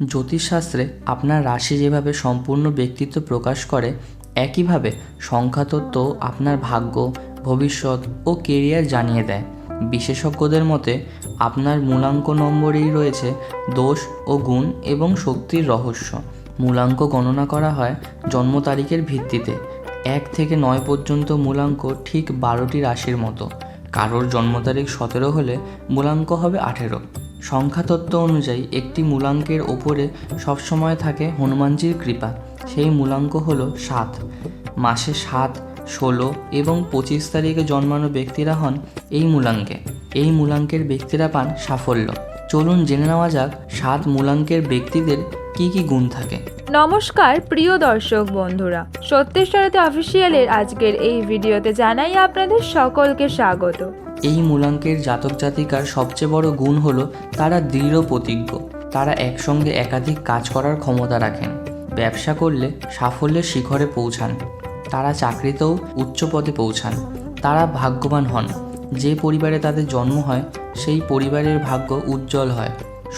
জ্যোতিষশাস্ত্রে আপনার রাশি যেভাবে সম্পূর্ণ ব্যক্তিত্ব প্রকাশ করে, একইভাবে সংখ্যাতত্ত্ব আপনার ভাগ্য, ভবিষ্যৎ ও কেরিয়ার জানিয়ে দেয়। বিশেষজ্ঞদের মতে, আপনার মূলাঙ্ক নম্বরেই রয়েছে দোষ ও গুণ এবং শক্তির রহস্য। মূলাঙ্ক গণনা করা হয় জন্ম তারিখের ভিত্তিতে। এক থেকে নয় পর্যন্ত মূলাঙ্ক ঠিক বারোটি রাশির মতো। কারোর জন্ম তারিখ সতেরো হলে মূলাঙ্ক হবে আঠেরো। সংখ্যাতত্ত্ব অনুযায়ী একটি মূলাঙ্কের ওপরে সবসময় থাকে হনুমানজির কৃপা। সেই মূলাঙ্ক হল সাত। মাসে সাত, ষোলো এবং পঁচিশ তারিখে জন্মানো ব্যক্তিরা হন এই মূলাঙ্কে। এই মূলাঙ্কের ব্যক্তিরা পান সাফল্য। চলুন জেনে নেওয়া যাক সাত মূলাঙ্কের ব্যক্তিদের কী কী গুণ থাকে? নমস্কার প্রিয় দর্শক বন্ধুরা। সত্যেশ্বরতে অফিসিয়ালের আজকের এই ভিডিওতে জানাই আপনাদের সকলকে স্বাগত। এই মূলাঙ্কের জাতক জাতিকার সবচেয়ে বড় গুণ হলো তারা দৃঢ় প্রতিজ্ঞ। তারা একসঙ্গে একাধিক কাজ করার ক্ষমতা রাখেন। ব্যবসা করলে সাফল্যের শিখরে পৌঁছান। তারা চাকরিতেও উচ্চ পদে পৌঁছান। তারা ভাগ্যবান হন। যে পরিবারে তাদের জন্ম হয় সেই পরিবারের ভাগ্য উজ্জ্বল হয়।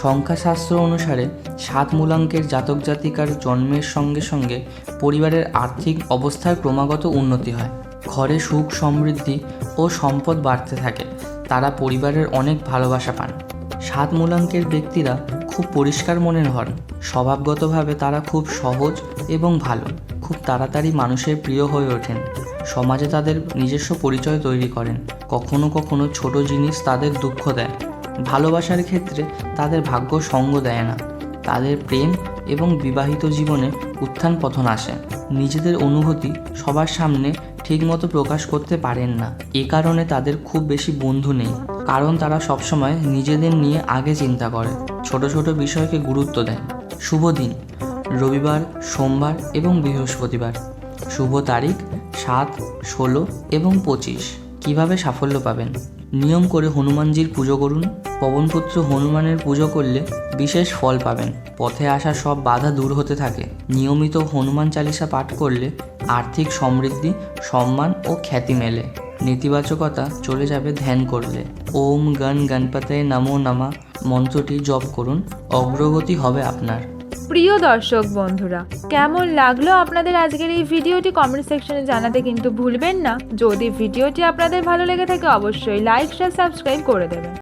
সংখ্যাশাস্ত্র অনুসারে সাত মূলাঙ্কের জাতক জাতিকার জন্মের সঙ্গে সঙ্গে পরিবারের আর্থিক অবস্থার ক্রমাগত উন্নতি হয়। ঘরে সুখ সমৃদ্ধি ও সম্পদ বাড়তে থাকে। তারা পরিবারের অনেক ভালোবাসা পান। সাত মূলাঙ্কের ব্যক্তিরা খুব পরিষ্কার মনের হন। স্বভাবগতভাবে তারা খুব সহজ এবং ভালো। খুব তাড়াতাড়ি মানুষের প্রিয় হয়ে ওঠেন। সমাজে তাদের নিজস্ব পরিচয় তৈরি করেন। কখনো কখনো ছোট জিনিস তাদের দুঃখ দেয়। ভালোবাসার ক্ষেত্রে তাদের ভাগ্য সঙ্গ দেয় না। তাদের প্রেম এবং বিবাহিত জীবনে উত্থান পথন আসে। নিজেদের অনুভূতি সবার সামনে ঠিকমতো প্রকাশ করতে পারেন না। এ কারণে তাদের খুব বেশি বন্ধু নেই, কারণ তারা সবসময় নিজেদের নিয়ে আগে চিন্তা করে। ছোট ছোট বিষয়কে গুরুত্ব দেয় শুভ দিন। রবিবার, সোমবার এবং বৃহস্পতিবার। শুভ তারিখ, সাত, ষোলো এবং পঁচিশ। কীভাবে সাফল্য পাবেন? নিয়ম করে হনুমানজির পুজো করুন। পবনপুত্র হনুমানের পুজো করলে বিশেষ ফল পাবেন। পথে আসা সব বাধা দূর হতে থাকে। নিয়মিত হনুমান চালিসা পাঠ করলে আর্থিক সমৃদ্ধি, সম্মান ও খ্যাতি মেলে। নেতিবাচকতা চলে যাবে ধ্যান করলে। ওম গণ গণপতে নমো নামা। মন্ত্রটি জপ করুন, অগ্রগতি হবে আপনার। প্রিয় দর্শক বন্ধুরা, কেমন লাগল আপনাদের আজকের এই ভিডিওটি কমেন্ট সেকশনে জানাতে কিন্তু ভুলবেন না। যদি ভিডিওটি আপনাদের ভালো লেগে থাকে, অবশ্যই লাইক শেয়ার সাবস্ক্রাইব করে দেবেন।